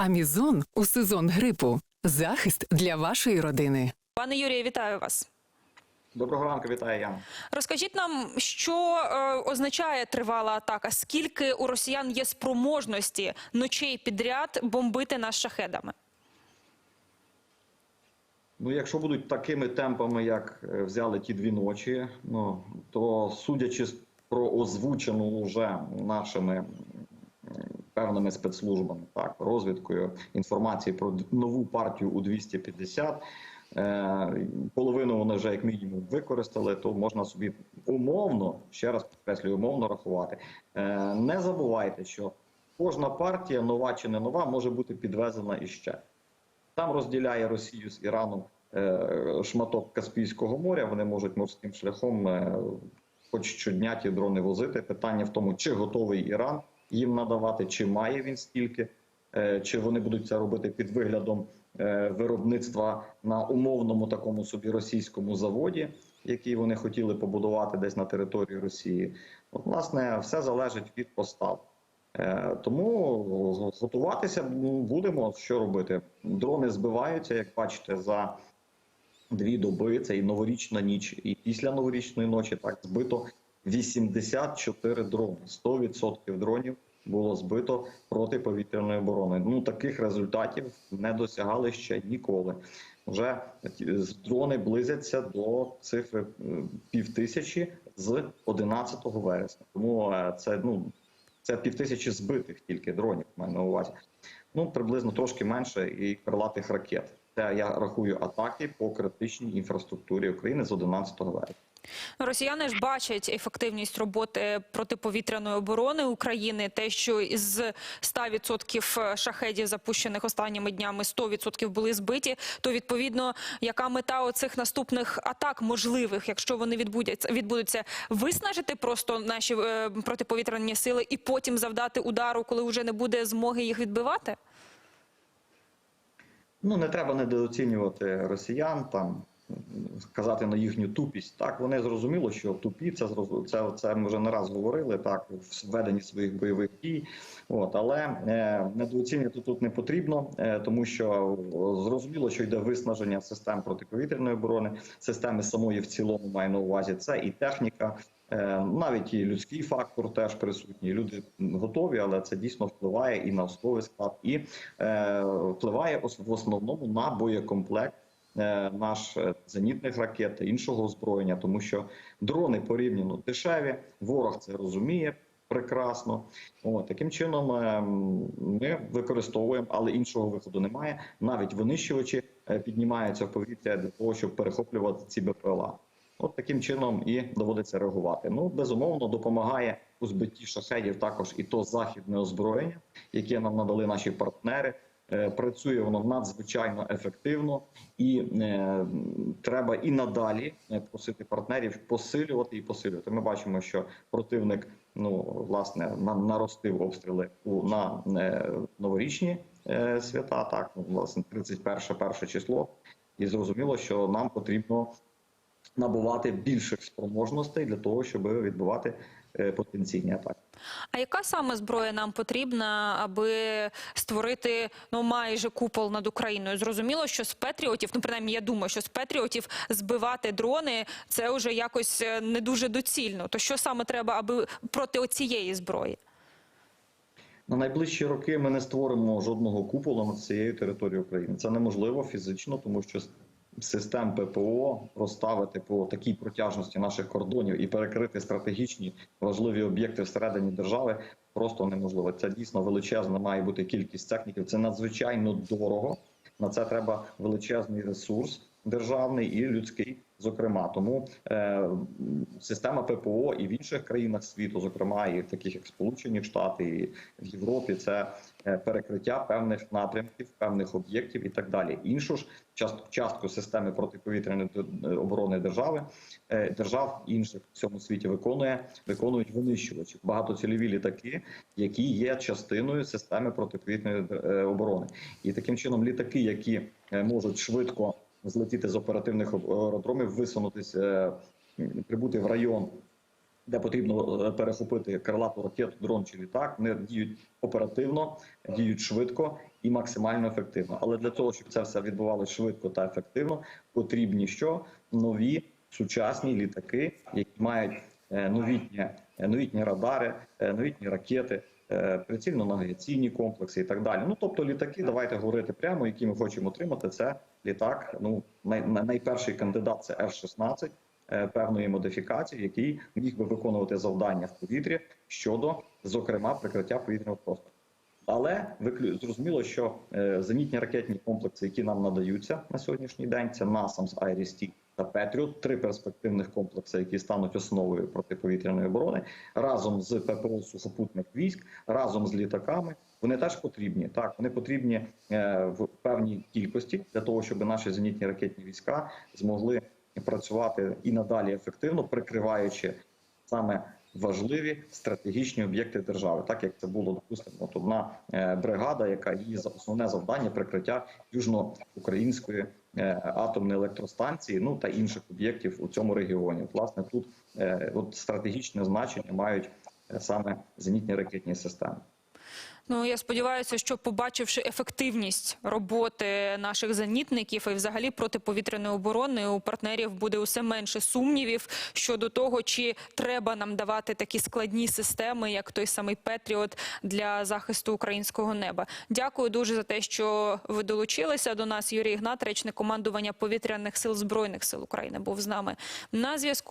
Амізон у сезон грипу. Захист для вашої родини. Пане Юрію, вітаю вас. Доброго ранку, вітаю Яна. Розкажіть нам, що е, означає тривала атака? Скільки у росіян є спроможності ночей підряд бомбити нас шахедами? Ну, якщо будуть такими темпами, як е, взяли ті дві ночі, ну то судячи про озвучену вже нашими певними спецслужбами, так розвідкою інформації про нову партію у 250, е, половину вони вже як мінімум використали, то можна собі умовно, ще раз підкреслюю, умовно рахувати. Е, не забувайте, що кожна партія, нова чи не нова, може бути підвезена іще. Там розділяє Росію з Іраном е, шматок Каспійського моря. Вони можуть морським шляхом, хоч щодня ті дрони возити. Питання в тому, чи готовий Іран їм надавати, чи має він стільки, е, чи вони будуть це робити під виглядом е, виробництва на умовному такому собі російському заводі, який вони хотіли побудувати десь на території Росії. От, власне, все залежить від постав. Е, Тому готуватися ну, будемо. Що робити? Дрони збиваються, як бачите, за дві доби. Це і новорічна ніч, і після новорічної ночі так збито 84 дрони. 100% дронів було збито протиповітряної оборони. Ну таких результатів не досягали ще ніколи. Вже дрони близяться до цифри е, півтисячі з 11 вересня. Тому е, це ну це півтисячі збитих тільки дронів. Маю на увазі. Ну приблизно трошки менше і крилатих ракет. Це я рахую атаки по критичній інфраструктурі України з 11 вересня. Росіяни ж бачать ефективність роботи протиповітряної оборони України. Те, що із 100% шахедів, запущених останніми днями, 100% були збиті. То відповідно, яка мета оцих наступних атак можливих, якщо вони відбудуться, відбудуться, виснажити просто наші е, протиповітряні сили і потім завдати удару, коли вже не буде змоги їх відбивати? Ну не треба недооцінювати росіян там. Казати на їхню тупість, так вони зрозуміло, що тупі це це, це ми вже не раз говорили так в веденні своїх бойових дій. От але е, недооцінювати тут не потрібно, е, тому що зрозуміло, що йде виснаження систем протиповітряної оборони, системи самої в цілому маю на увазі. Це і техніка, е, навіть і людський фактор теж присутній. Люди готові, але це дійсно впливає і на особовий склад, і е, впливає в основному на боєкомплект е, наш е, зенітних ракет та іншого озброєння, тому що дрони порівняно дешеві. Ворог це розуміє прекрасно. От, таким чином е, ми використовуємо, але іншого виходу немає. Навіть винищувачі е, піднімаються в повітря для того, щоб перехоплювати ці БПЛА. От таким чином і доводиться реагувати. Ну безумовно допомагає у збитті шахедів також і то західне озброєння, яке нам надали наші партнери. Е, Працює воно надзвичайно ефективно, і е, треба і надалі е, просити партнерів посилювати і посилювати. Ми бачимо, що противник ну власне на- наростив обстріли у на е, новорічні свята. Так ну, власне 31 перше число, і зрозуміло, що нам потрібно набувати більших спроможностей для того, щоб відбивати е, потенційні атаки. А яка саме зброя нам потрібна, аби створити ну майже купол над Україною? Зрозуміло, що з Петріотів, ну принаймні, я думаю, що з Петріотів збивати дрони це вже якось е, не дуже доцільно. То що саме треба, аби проти оцієї зброї? На найближчі роки ми не створимо жодного куполу над цією територією України. Це неможливо фізично, тому що систем ППО розставити по такій протяжності наших кордонів і перекрити стратегічні важливі об'єкти всередині держави просто неможливо. Це дійсно величезна має бути кількість техніків. Це надзвичайно дорого. На це треба величезний ресурс державний і людський, зокрема. Тому е, система ППО і в інших країнах світу, зокрема і в таких як Сполучені Штати, і в Європі, це е, перекриття певних напрямків, певних об'єктів і так далі. Іншу ж частку, системи протиповітряної д- оборони держави е, держав інших в цьому світі виконує виконують винищувачі багатоцільові літаки, які є частиною системи протиповітряної е, оборони, і таким чином літаки, які е, можуть швидко злетіти з оперативних аеродромів, висунутися, прибути в район де потрібно е, перехопити крилату ракету, дрон чи літак, вони діють оперативно, діють швидко і максимально ефективно. Але для того, щоб це все відбувалося швидко та ефективно, потрібні що нові сучасні літаки, які мають е, новітні, е, новітні радари, новітні ракети. Е, Прицільно-навігаційні комплекси і так далі. Ну тобто, літаки, давайте говорити прямо, які ми хочемо отримати. Це літак. Ну най, най- найперший кандидат це F-16 е, певної модифікації, який міг би виконувати завдання в повітрі щодо, зокрема, прикриття повітряного простору. Але зрозуміло, що е, зенітні ракетні комплекси, які нам надаються на сьогоднішній день, це NASAMS, IRIS-T та Петріот, три перспективних комплекси, які стануть основою протиповітряної оборони, разом з ППО сухопутних військ, разом з літаками. Вони теж потрібні. Так, вони потрібні е, в певній кількості для того, щоб наші зенітні ракетні війська змогли працювати і надалі ефективно, прикриваючи саме важливі стратегічні об'єкти держави, так як це було допустимо, от одна е, бригада, яка її основне завдання прикриття южноукраїнської е, атомної електростанції, ну та інших об'єктів у цьому регіоні. Власне, тут е, от стратегічне значення мають саме зенітні ракетні системи. Ну я сподіваюся, що побачивши ефективність роботи наших зенітників і взагалі протиповітряної оборони, у партнерів буде усе менше сумнівів щодо того, чи треба нам давати такі складні системи, як той самий Петріот для захисту українського неба. Дякую дуже за те, що ви долучилися до нас. Юрій Ігнат, речник командування повітряних сил збройних сил України, був з нами на зв'язку.